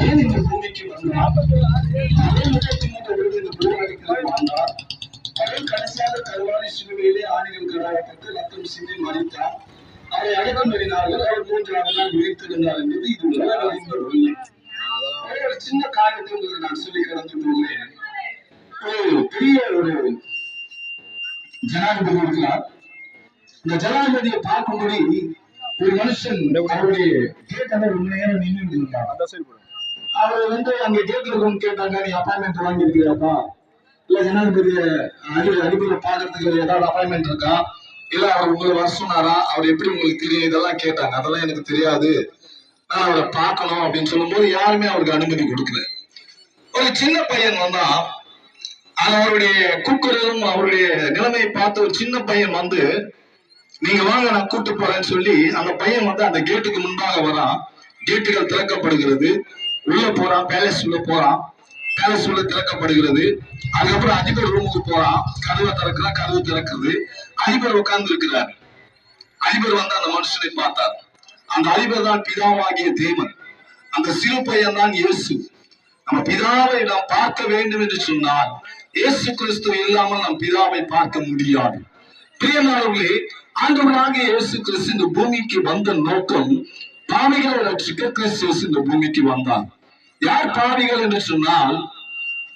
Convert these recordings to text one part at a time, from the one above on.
ஏன் இந்த பூமிக்கு வந்தால் அதே முகத்தின் மீது விழுந்து இந்த கடைசியாக சிலுவையிலே ஆணிகள் கடாயப்பட்டு ரத்தம் சிந்தி மறித்தார் அவரை அடக்கம் பண்ணினார்கள் அவர் மூன்றாவது நாள் உயிர்த்திருந்தார் என்பது இது உலக அறிந்த உண்மை ஒரு சின்ன காரியத்தை உங்களுக்கு நான் சொல்லி கடந்து போகிறேன் ஒரு பெரிய ஒரு ஜனாதிபதி இருக்கிறார் இந்த ஜனாதிபதியை பார்க்கும்படி ஒரு மனுஷன் அவருடைய கேட்டவர் உண்மையான நின்று இருந்தார். அவர் வந்து அங்க கேட்கிறவங்க கேட்டாங்க நீ அப்பாயின்மெண்ட் வாங்கியிருக்கியாப்பா? இல்ல ஜனாதிபதி அடி அடிப்படை பாக்குறதுக்கு ஏதாவது அப்பாயின்மெண்ட் இருக்கா? இல்ல அவர் உங்களை வர சொன்னாரா? அவர் எப்படி உங்களுக்கு தெரியும்? இதெல்லாம் கேட்டாங்க. அதெல்லாம் எனக்கு தெரியாது. நான் அவரை பார்க்கணும் அப்படின்னு சொல்லும்போது யாருமே அவருக்கு அனுமதி கொடுக்கல. ஒரு சின்ன பையன் வந்தா அவருடைய கூக்குரலும் அவருடைய நிலைமையை பார்த்து ஒரு சின்ன பையன் வந்து நீங்க வாங்க நான் கூட்டு போறேன்னு சொல்லி அந்த பையன் வந்து அந்த கேட்டுக்கு முன்பாக வரான். கேட்டுகள் திறக்கப்படுகிறது. உள்ள போறான் பேலஸ் உள்ள போறான். பேலஸ் உள்ள திறக்கப்படுகிறது. அதுக்கப்புறம் அதிபர் ரூமுக்கு போறான். கதவை திறக்கிறான் கதவு திறக்கிறது அதிபர் உட்கார்ந்து இருக்கிறார் அதிபர் வந்து அந்த மனுஷனை பார்த்தார். அந்த அதிபர் தான் பிதாவாகிய தேவன். அந்த சிறு பையன் தான் இயேசு. நம்ம பிதாவை நாம் பார்க்க வேண்டும் என்று சொன்னால் இயேசு கிறிஸ்து இல்லாமல் நாம் பிதாவை பார்க்க முடியாது. பிரியமானவர்களே ஆண்டவராகிய இயேசு கிறிஸ்து இந்த பூமிக்கு வந்த நோக்கம் பாவிகளை ரட்சிக்க கிறிஸ்து இந்த பூமிக்கு வந்தார். யார் பாவிகள் என்று சொன்னால்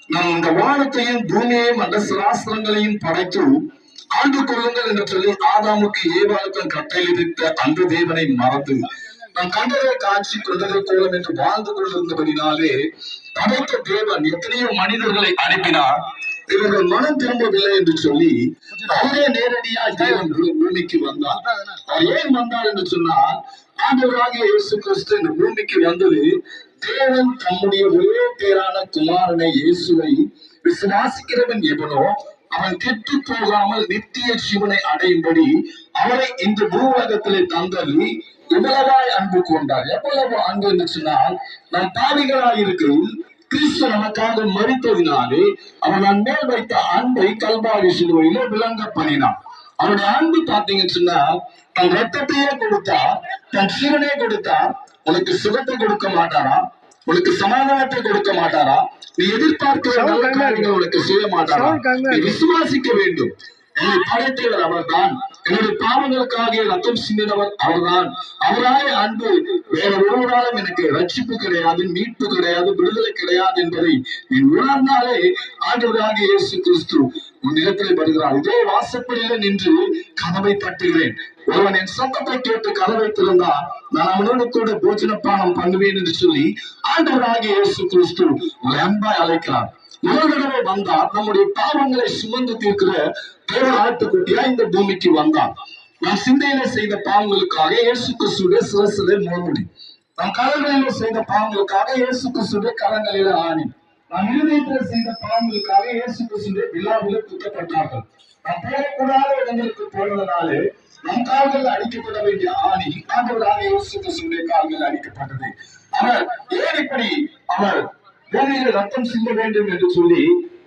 நாம் இந்த வானத்தையும் பூமியையும் அந்த சாஸ்திரங்களையும் படைத்து ஆண்டு கொள்ளுங்கள் என்று சொல்லி ஆதாமுக்கு ஏவாளுக்கும் கட்டளையிட்ட அந்த தேவனை மறந்து நாம் கண்டதை காட்சி கொண்டதை கோலம் என்று வாழ்ந்து கொண்டிருந்தபடினாலே படைத்த தேவன் எத்தனையோ மனிதர்களை அனுப்பினார். இவர்கள் மனம் திரும்பவில்லை என்று சொல்லி அவரே நேரடியாக தேவன் பூமிக்கு வந்தார். அவர் ஏன் வந்தார் என்று சொன்னால் ஆண்டவராகிய இயேசு கிறிஸ்து இந்த பூமிக்கு வந்தது தேவன் தம்முடைய ஒரே பேரான குமாரனை இயேசுவை விசுவாசிக்கிறவன் எவனோ அவன் கெட்டு போகாமல் நித்திய ஜீவனை அடையும்படி அவரை இந்த பூவுலகத்திலே தந்தது எவ்வளவாய் அன்பு கொண்டார். எவ்வளவு அன்பு என்று சொன்னால் நாம் பாவிகளாய் இருக்கிறோம் கிறிஸ்து நமக்காக மறித்ததினாலே அவன் நம் மேல் வைத்த அன்பை கல்வாரி சிலுவையிலே விளங்க பண்ணினான். அவருடைய அன்பு பாத்தீங்கன்னு சொன்னா தன் ரத்தத்தையே கொடுத்தார் தன் சீரனே கொடுத்தார் உனக்கு சுகத்தை கொடுக்க மாட்டாரா? உனக்கு சமாதானத்தை கொடுக்க மாட்டாரா? நீ எதிர்பார்க்கிற நல்ல காரியங்கள் உனக்கு செய்ய மாட்டாரா? நீ விசுவாசிக்க வேண்டும். என்னை படைத்தவர் அவர்தான். என்னுடைய பாவங்களுக்காக ரத்தம் சிந்தினவர் அவர்தான். அவராய அன்பு வேற ஒருவராலும் எனக்கு ரட்சிப்பு கிடையாது மீட்பு கிடையாது விடுதலை கிடையாது என்பதை நீ உணர்ந்தாலே ஆண்டவராக இயேசு கிறிஸ்து உன் நிலத்தில் வருகிறார். இதே வாசப்படியில நின்று கதவை தட்டுகிறேன். ஒருவன் என் சத்தத்தை கேட்டு கதவை திறந்தா நான் அவனோடு கூட போஜன பானம் பண்ணுவேன் என்று சொல்லி ஆண்டவராக இயேசு கிறிஸ்து உங்களை அன்பாய் அழைக்கிறார். ஒரு தடவை வந்தார் நம்முடைய பாவங்களை சுமந்து தீர்க்கிற தேவ ஆட்டுக்குட்டியா இந்த பூமிக்கு வந்தார் நாம் சிந்தையில செய்த பாவங்களுக்காக இயேசு கிறிஸ்துடைய சிரசிலே முழுமுடி நம் கரங்களில செய்த பாவங்களுக்காக இயேசு கிறிஸ்துடைய கரங்களில ஆணி நாம் இருதயத்தில் செய்த பாவங்களுக்காக இயேசு கிறிஸ்துடைய விழாவில குத்தப்பட்டார்கள். நாம் போகக்கூடாத இடங்களுக்கு போனதுனாலே நம் கால்கள் அடிக்கப்பட வேண்டிய ஆணி ஆண்டவராக இயேசு கிறிஸ்துடைய கால்கள் அடிக்கப்பட்டது. அவர் ஏன் இப்படி? அவர் பூமியில ரத்தம் சிந்த வேண்டும் என்று சொல்லி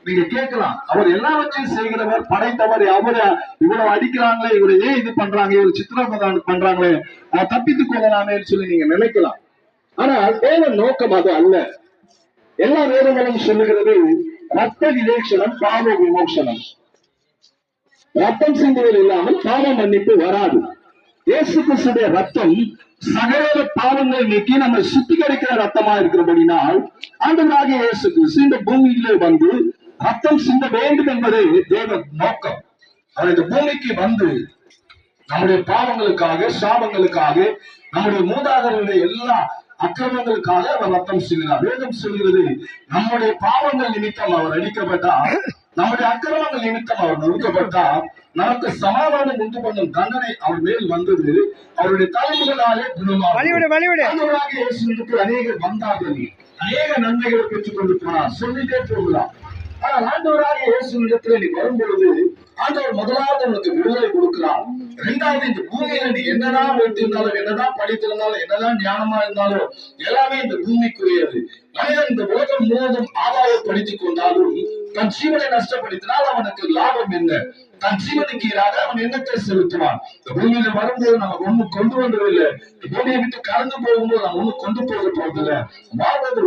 நீங்க கேட்கலாம். அவர் எல்லாவற்றையும் செய்கிறவர் படைத்தவர் அவரை இவ்வளவு அடிக்கிறாங்களே இவரை ஏன் இது பண்றாங்க? இவர் சித்திரம் பண்றாங்களே? தப்பித்துக் கொள்ளலாமேன்னு சொல்லி நீங்க நினைக்கலாம். ஆனால் தேவன் நோக்கம் அது அல்ல. எல்லா வேதங்களும் சொல்லுகிறது ரத்த விவேக்ஷனம் பாவ விமோசனம். ரத்தம் சிந்துவது இல்லாமல் பாவ மன்னிப்பு வராது. இயேசு கிறிஸ்துடைய ரத்தம் சகல பாவங்களை நீக்கி நம்ம சுத்திகரிக்கிற ரத்தமா இருக்கிறபடினால் ஆண்டவராக இயேசு கிறிஸ்து இந்த பூமியிலே வந்து ரத்தம் சிந்த வேண்டும் என்பதே தேவ நோக்கம். அவர் இந்த பூமிக்கு வந்து நம்முடைய பாவங்களுக்காக சாபங்களுக்காக நம்முடைய மூதாதர்களுடைய எல்லா அக்கிரமங்களுக்காக அவர் ரத்தம் சிந்தினார். வேதம் சொல்கிறது நம்முடைய பாவங்கள் நிமித்தம் அவர் அடிக்கப்பட்டார். நம்முடைய அக்கிரமங்கள் நிமித்தம் அவர் நொறுக்கப்பட்டார் நமக்கு சமாதானம் உண்டு பண்ணும் தண்டனை அவர் மேல் வந்தது. அவருடைய தலைமுகளாலே இயேசுவிற்கு அநேகர் வந்தார்கள். அநேக நன்மைகளை பெற்றுக் கொண்டு போனார். சொல்லிட்டே போகலாம். ஆனால் ஆண்டவராக இயேசுவிடத்தில் நீ வரும் பொழுது ஆண்டவர் முதலாவது உனக்கு விடுதலை கொடுக்கிறார். இரண்டாவது இந்த பூமியில நீ என்னதான் வைத்திருந்தாலும் என்னதான் படித்திருந்தாலும் என்னதான் ஞானமா இருந்தாலும் எல்லாமே இந்த பூமிக்குரியது. மனிதன் இந்த உலகம் முழுவதும் ஆதாயப்படுத்திக் கொண்டாலும் தன் ஜீவனை நஷ்டப்படுத்தினால் அவனுக்கு லாபம் என்ன? தன் ஜீவனுக்கு ஈடாக அவன் எண்ணத்தை செலுத்துவான்? இந்த பூமியில வரும்போது நமக்கு ஒண்ணு கொண்டு வந்ததில்லை இந்த பூமியை விட்டு கடந்து போகும்போது நம்ம ஒண்ணு கொண்டு போக போறதில்லை. வாழ்வது